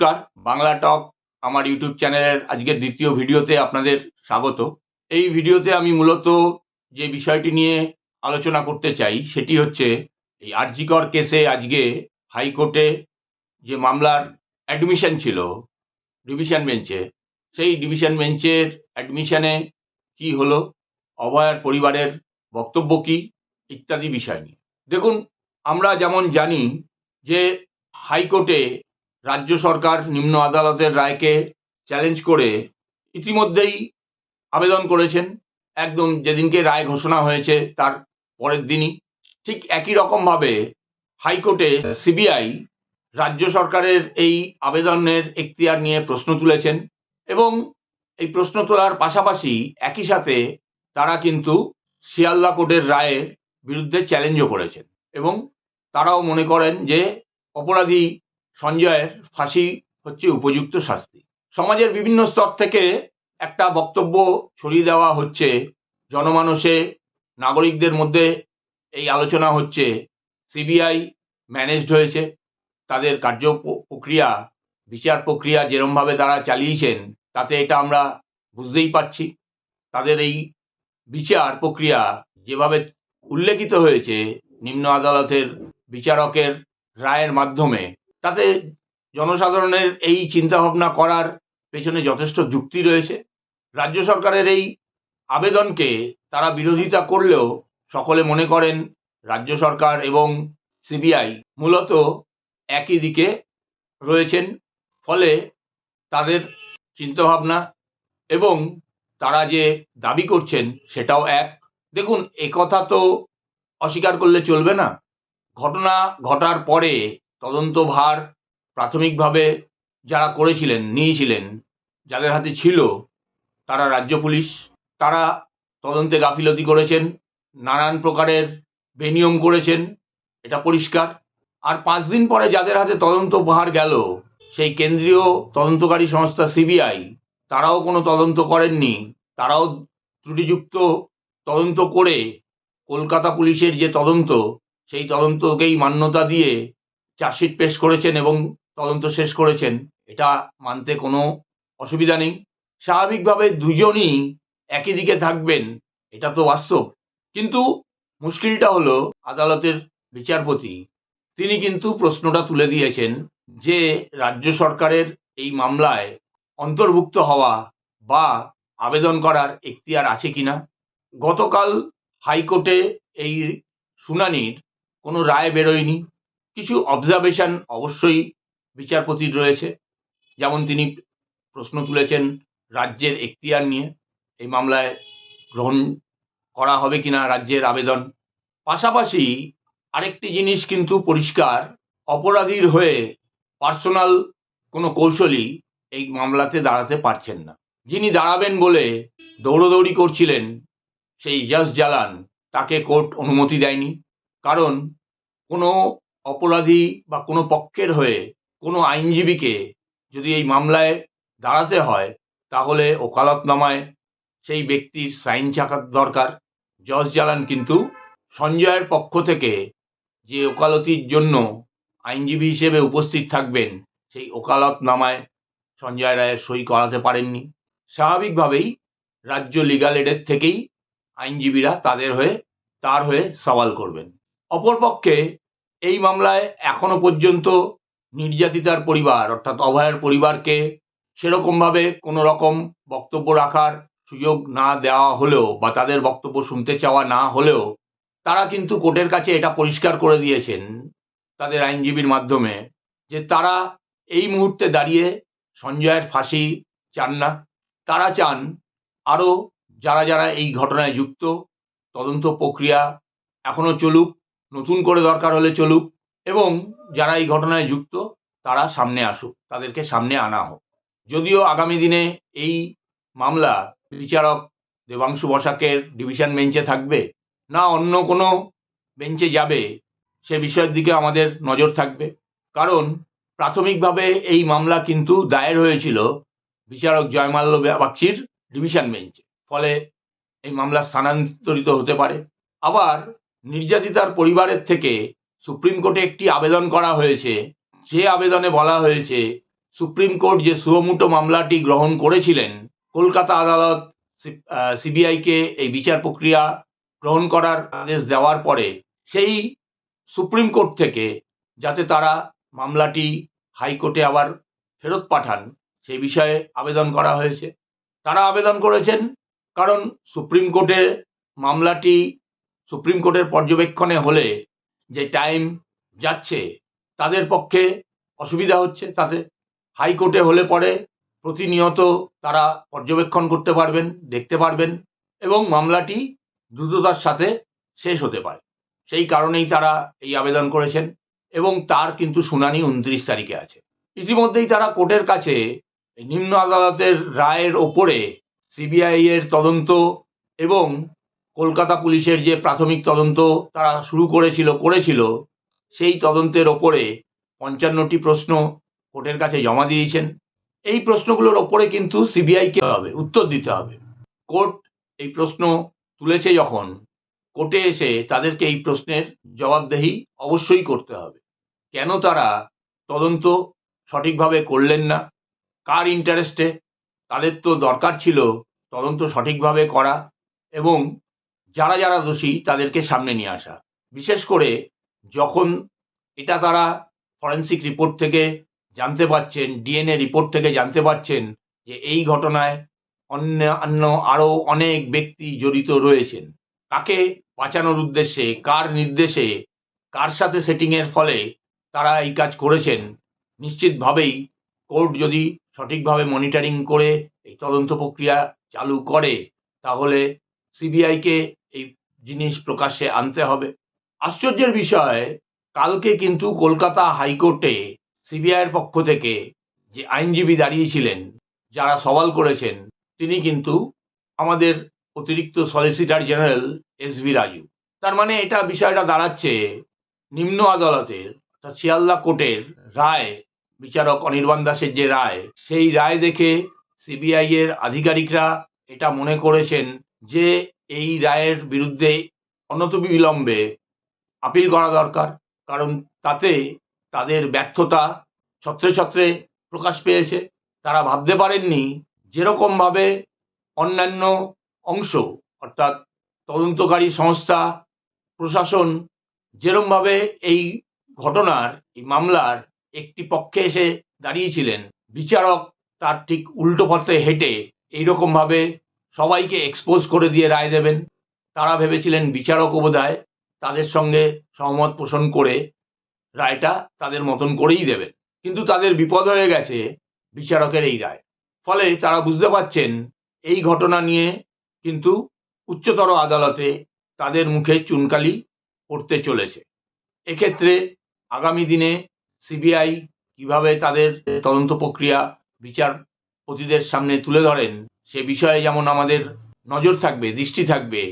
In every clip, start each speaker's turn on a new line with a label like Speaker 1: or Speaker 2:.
Speaker 1: নমস্কার, বাংলা টক, আমার ইউটিউব চ্যানেলের আজকের দ্বিতীয় ভিডিওতে আপনাদের স্বাগত। এই ভিডিওতে আমি মূলত যে বিষয়টি নিয়ে আলোচনা করতে চাই, সেটি হচ্ছে এই আরজিকর কেসে আজকে হাইকোর্টে যে মামলার অ্যাডমিশন ছিল ডিভিশন বেঞ্চে, সেই ডিভিশন বেঞ্চের অ্যাডমিশনে কি হলো, অভয়ার পরিবারের বক্তব্য কি, ইত্যাদি বিষয় নিয়ে। দেখুন, আমরা যেমন জানি যে হাইকোর্টে রাজ্য সরকার নিম্ন আদালতের রায়কে চ্যালেঞ্জ করে ইতিমধ্যেই আবেদন করেছেন। একদম যেদিনকে রায় ঘোষণা হয়েছে তার পরের দিনই। ঠিক একই রকমভাবে হাইকোর্টে সিবিআই রাজ্য সরকারের এই আবেদনের এখতিয়ার নিয়ে প্রশ্ন তুলেছেন এবং এই প্রশ্ন তোলার পাশাপাশি একই সাথে তারা কিন্তু শিয়ালদা কোর্টের রায়ের বিরুদ্ধে চ্যালেঞ্জও করেছেন এবং তারাও মনে করেন যে অপরাধী সঞ্জয়ের ফাঁসি হচ্ছে উপযুক্ত শাস্তি। সমাজের বিভিন্ন স্তর থেকে একটা বক্তব্য ছড়িয়ে দেওয়া হচ্ছে জনমানসে নাগরিকদের মধ্যে এই আলোচনা হচ্ছে, সিবিআই ম্যানেজড হয়েছে, তাদের কার্য প্রক্রিয়া, বিচার প্রক্রিয়া যেরমভাবে তারা চালিয়েছেন, তাতে এটা আমরা বুঝতেই পারছি। তাদের এই বিচার প্রক্রিয়া যেভাবে উল্লেখিত হয়েছে, নিম্ন আদালতের বিচারকের রায়ের মাধ্যমে তাতে জনসাধারণের এই চিন্তাভাবনা করার পেছনে যথেষ্ট যুক্তি রয়েছে। রাজ্য সরকারের এই আবেদনকে তারা বিরোধিতা করলেও সকলে মনে করেন রাজ্য সরকার এবং সিবিআই মূলত একই দিকে রয়েছেন, ফলে তাদের চিন্তাভাবনা এবং তারা যে দাবি করছেন সেটাও এক। দেখুন, একথা তো অস্বীকার করলে চলবে না। ঘটনা ঘটার পরে তদন্ত ভার প্রাথমিকভাবে যারা করেছিলেন, নিয়েছিলেন, যাদের হাতে ছিল, তারা রাজ্য পুলিশ, তারা তদন্তে গাফিলতি করেছেন, নানান প্রকারের বেনিয়ম করেছেন, এটা পরিষ্কার। আর পাঁচ দিন পরে যাদের হাতে তদন্ত ভার গেল, সেই কেন্দ্রীয় তদন্তকারী সংস্থা সিবিআই, তারাও কোনো তদন্ত করেননি, তারাও ত্রুটিযুক্ত তদন্ত করে কলকাতা পুলিশের যে তদন্ত, সেই তদন্তকেই মান্যতা দিয়ে চার্জশিট পেশ করেছেন এবং তদন্ত শেষ করেছেন, এটা মানতে কোনো অসুবিধা নেই। স্বাভাবিকভাবে দুজনই একই দিকে থাকবেন, এটা তো বাস্তব। কিন্তু মুশকিলটা হলো আদালতের বিচারপতি, তিনি কিন্তু প্রশ্নটা তুলে দিয়েছেন যে রাজ্য সরকারের এই মামলায় অন্তর্ভুক্ত হওয়া বা আবেদন করার এখতিয়ার আছে কিনা? গতকাল হাইকোর্টে এই শুনানির কোনো রায় বেরোয়নি। কিছু অবজারভেশন অবশ্যই বিচারপতির রয়েছে। যেমন তিনি প্রশ্ন তুলেছেন রাজ্যের এখতিয়ার নিয়ে, এই মামলায় গ্রহণ করা হবে কিনা রাজ্যের আবেদন। পাশাপাশি আরেকটি জিনিস কিন্তু পরিষ্কার, অপরাধীর হয়ে পার্সোনাল কোনো কৌশলী এই মামলাতে দাঁড়াতে পারছেন না। যিনি দাঁড়াবেন বলে দৌড়দৌড়ি করছিলেন, সেই জাস জালান তাকে কোর্ট অনুমতি দেয়নি। কারণ কোনো অপরাধী বা কোনো পক্ষের হয়ে কোনো আইনজীবীকে যদি এই মামলায় দাঁড়াতে হয়, তাহলে ওকালতনামায় সেই ব্যক্তির সাইন থাকার দরকার। জজ জালান কিন্তু সঞ্জয়ের পক্ষ থেকে যে ওকালতির জন্য আইনজীবী হিসেবে উপস্থিত থাকবেন, সেই ওকালতনামায় সঞ্জয় রায়ের সই করাতে পারেননি। স্বাভাবিকভাবেই রাজ্য লিগাল এডের থেকেই আইনজীবীরা তাদের হয়ে, তার হয়ে সওয়াল করবেন। অপরপক্ষে এই মামলায় এখনও পর্যন্ত নির্যাতিতার পরিবার, অর্থাৎ অভয়ের পরিবারকে সেরকমভাবে কোনো রকম বক্তব্য রাখার সুযোগ না দেওয়া হলেও বা তাদের বক্তব্য শুনতে চাওয়া না হলেও তারা কিন্তু কোর্টের কাছে এটা পরিষ্কার করে দিয়েছেন তাদের আইনজীবীর মাধ্যমে যে তারা এই মুহূর্তে দাঁড়িয়ে সঞ্জয়ের ফাঁসি চান না। তারা চান আরও যারা যারা এই ঘটনায় যুক্ত, তদন্ত প্রক্রিয়া এখনও চলুক নতুন করে দরকার হলে চলুক এবং যারা এই ঘটনায় যুক্ত, তারা সামনে আসুক, তাদেরকে সামনে আনা হোক। যদিও আগামী দিনে এই মামলা বিচারক দেবাংশু বসাকের ডিভিশন বেঞ্চে থাকবে, না অন্য কোনো বেঞ্চে যাবে, সে বিষয়ের দিকে আমাদের নজর থাকবে। কারণ প্রাথমিকভাবে এই মামলা কিন্তু দায়ের হয়েছিল বিচারক জয়মাল্য বাগচির ডিভিশন বেঞ্চে। ফলে এই মামলা স্থানান্তরিত হতে পারে। আবার নির্যাতিতার পরিবারের থেকে সুপ্রিম কোর্টে একটি আবেদন করা হয়েছে। যে আবেদনে বলা হয়েছে, সুপ্রিম কোর্ট যে সুয়মুটো মামলাটি গ্রহণ করেছিলেন, কলকাতা আদালত সিবিআইকে এই বিচার প্রক্রিয়া গ্রহণ করার আদেশ দেওয়ার পরে সেই সুপ্রিম কোর্ট থেকে যাতে তারা মামলাটি হাইকোর্টে আবার ফেরত পাঠান সেই বিষয়ে আবেদন করা হয়েছে। তারা আবেদন করেছেন কারণ সুপ্রিম কোর্টে মামলাটি সুপ্রিম কোর্টের পর্যবেক্ষণে হলে যে টাইম যাচ্ছে, তাদের পক্ষে অসুবিধা হচ্ছে। তাতে হাইকোর্টে হলে পরে প্রতিনিয়ত তারা পর্যবেক্ষণ করতে পারবেন, দেখতে পারবেন এবং মামলাটি দ্রুততার সাথে শেষ হতে পারে। সেই কারণেই তারা এই আবেদন করেছেন এবং তার কিন্তু শুনানি উনত্রিশ তারিখে আছে। ইতিমধ্যেই তারা কোর্টের কাছে নিম্ন আদালতের রায়ের ওপরে সিবিআই এর তদন্ত এবং কলকাতা পুলিশের যে প্রাথমিক তদন্ত তারা শুরু করেছিল করেছিল, সেই তদন্তের ওপরে পঞ্চান্নটি প্রশ্ন কোর্টের কাছে জমা দিয়েছেন। এই প্রশ্নগুলোর ওপরে কিন্তু সিবিআইকে হবে, উত্তর দিতে হবে। কোর্ট এই প্রশ্ন তুলেছে যখন, কোর্টে এসে তাদেরকে এই প্রশ্নের জবাবদেহি অবশ্যই করতে হবে। কেন তারা তদন্ত সঠিকভাবে করলেন না? কার ইন্টারেস্টে তাদের তো দরকার ছিল তদন্ত সঠিকভাবে করা এবং যারা যারা দোষী তাদেরকে সামনে নিয়ে আসা। বিশেষ করে যখন এটা তারা ফরেন্সিক রিপোর্ট থেকে জানতে পারছেন, ডিএনএ রিপোর্ট থেকে জানতে পারছেন যে এই ঘটনায় অন্য অন্য আরও অনেক ব্যক্তি জড়িত রয়েছেন। কাকে বাঁচানোর উদ্দেশ্যে, কার নির্দেশে, কার সাথে সেটিংয়ের ফলে তারা এই কাজ করেছেন, নিশ্চিতভাবেই কোর্ট যদি সঠিকভাবে মনিটরিং করে এই তদন্ত প্রক্রিয়া চালু করে, তাহলে সিবিআইকে এই জিনিস প্রকাশ্যে আনতে হবে। আশ্চর্যের বিষয়, কালকে কিন্তু কলকাতা হাইকোর্টে সিবিআইয়ের পক্ষ থেকে যে আইনজীবী দাঁড়িয়েছিলেন, যারা সওয়াল করেছেন, তিনি কিন্তু আমাদের অতিরিক্ত solicitor general S V Raju. তার মানে এটা বিষয়টা দাঁড়াচ্ছে নিম্ন আদালতের, অর্থাৎ শিয়ালদা কোর্টের রায়, বিচারক অনির্বাণ দাসের যে রায়, সেই রায় দেখে সিবিআই এর আধিকারিকরা এটা মনে করেছেন যে এই রায়ের বিরুদ্ধে অনতবিলম্বে আপিল করা দরকার। কারণ তাতে তাদের ব্যর্থতা ছত্রে ছত্রে প্রকাশ পেয়েছে। তারা ভাবতে পারেননি যেরকমভাবে অন্যান্য অংশ, অর্থাৎ তদন্তকারী সংস্থা, প্রশাসন, যেরমভাবে এই ঘটনার, এই মামলার একটি পক্ষে এসে দাঁড়িয়েছিলেন। বিচারক তার ঠিক উল্টো পথে হেঁটে এইরকমভাবে সবাইকে এক্সপোজ করে দিয়ে রায় দেবেন। তারা ভেবেছিলেন বিচারক বোধহয় তাদের সঙ্গে সহমত পোষণ করে রায়টা তাদের মতন করেই দেবেন। কিন্তু তাদের বিপদ হয়ে গেছে বিচারকের এই রায়। ফলে তারা বুঝতে পারছেন, এই ঘটনা নিয়ে কিন্তু উচ্চতর আদালতে তাদের মুখে চুনকালি পড়তে চলেছে। এক্ষেত্রে আগামী দিনে সিবিআই কীভাবে তাদের তদন্ত প্রক্রিয়া বিচারপতিদের সামনে তুলে ধরেন সে বিষয়ে যেমন আমাদের নজর থাকবে, দৃষ্টি থাকবে,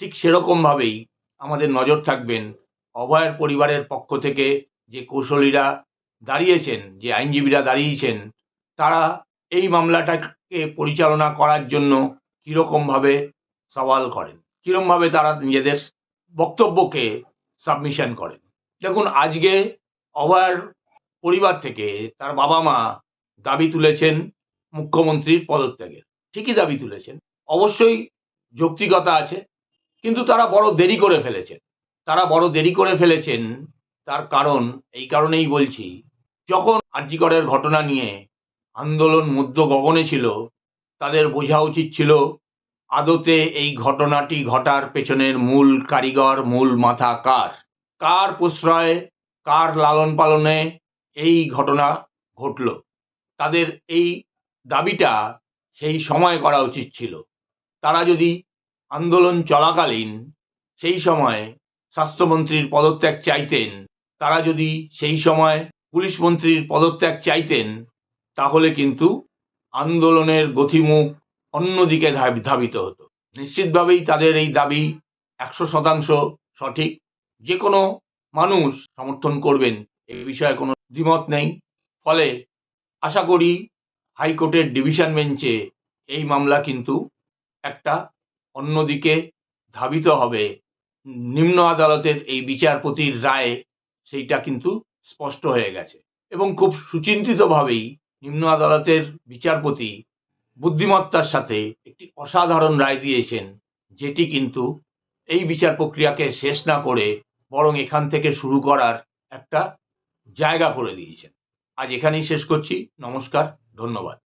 Speaker 1: ঠিক সেরকমভাবেই আমাদের নজর থাকবেন অভয়ের পরিবারের পক্ষ থেকে যে কৌশলীরা দাঁড়িয়েছেন, যে আইনজীবীরা দাঁড়িয়েছেন, তারা এই মামলাটাকে পরিচালনা করার জন্য কীরকমভাবে সওয়াল করেন, কীরকমভাবে তারা নিজেদের বক্তব্যকে সাবমিশন করেন। দেখুন, আজকে অভয়ার পরিবার থেকে তার বাবা মা দাবি তুলেছেন মুখ্যমন্ত্রীর পদত্যাগের। ঠিকই দাবি তুলেছেন। অবশ্যই যৌক্তিকতা আছে, কিন্তু তারা বড় দেরি করে ফেলেছেন। তারা বড় দেরি করে ফেলেছেন তার কারণ, এই কারণেই বলছি, যখন আর্যিকরের ঘটনা নিয়ে আন্দোলন মধ্য গগনে ছিল, তাদের বোঝা উচিত ছিল, আদতে এই ঘটনাটি ঘটার পেছনের মূল কারিগর, মূল মাথা কার? কার প্রশ্রয়, কার লালন পালনে এই ঘটনা ঘটল? তাদের এই দাবিটা সেই সময় করা উচিত ছিল। তারা যদি আন্দোলন চলাকালীন সেই সময় স্বাস্থ্যমন্ত্রীর পদত্যাগ চাইতেন, তারা যদি সেই সময় পুলিশ মন্ত্রীর পদত্যাগ চাইতেন, তাহলে কিন্তু আন্দোলনের গতিমুখ অন্যদিকে ধাব- ধাবিত হতো। নিশ্চিতভাবেই তাদের এই দাবি একশো শতাংশ সঠিক। যে কোনো মানুষ সমর্থন করবেন, এ বিষয়ে কোনো দ্বিমত নেই। ফলে আশা করি হাইকোর্টের ডিভিশন বেঞ্চে এই মামলা কিন্তু একটা অন্যদিকে ধাবিত হবে। নিম্ন আদালতের এই বিচারপতির রায় সেইটা কিন্তু স্পষ্ট হয়ে গেছে। এবং খুব সুচিন্তিতভাবেই নিম্ন আদালতের বিচারপতি বুদ্ধিমত্তার সাথে একটি অসাধারণ রায় দিয়েছেন, যেটি কিন্তু এই বিচার প্রক্রিয়াকে শেষ না করে বরং এখান থেকে শুরু করার একটা জায়গা করে দিয়েছেন। আজ এখানেই শেষ করছি। নমস্কার। ধন্যবাদ।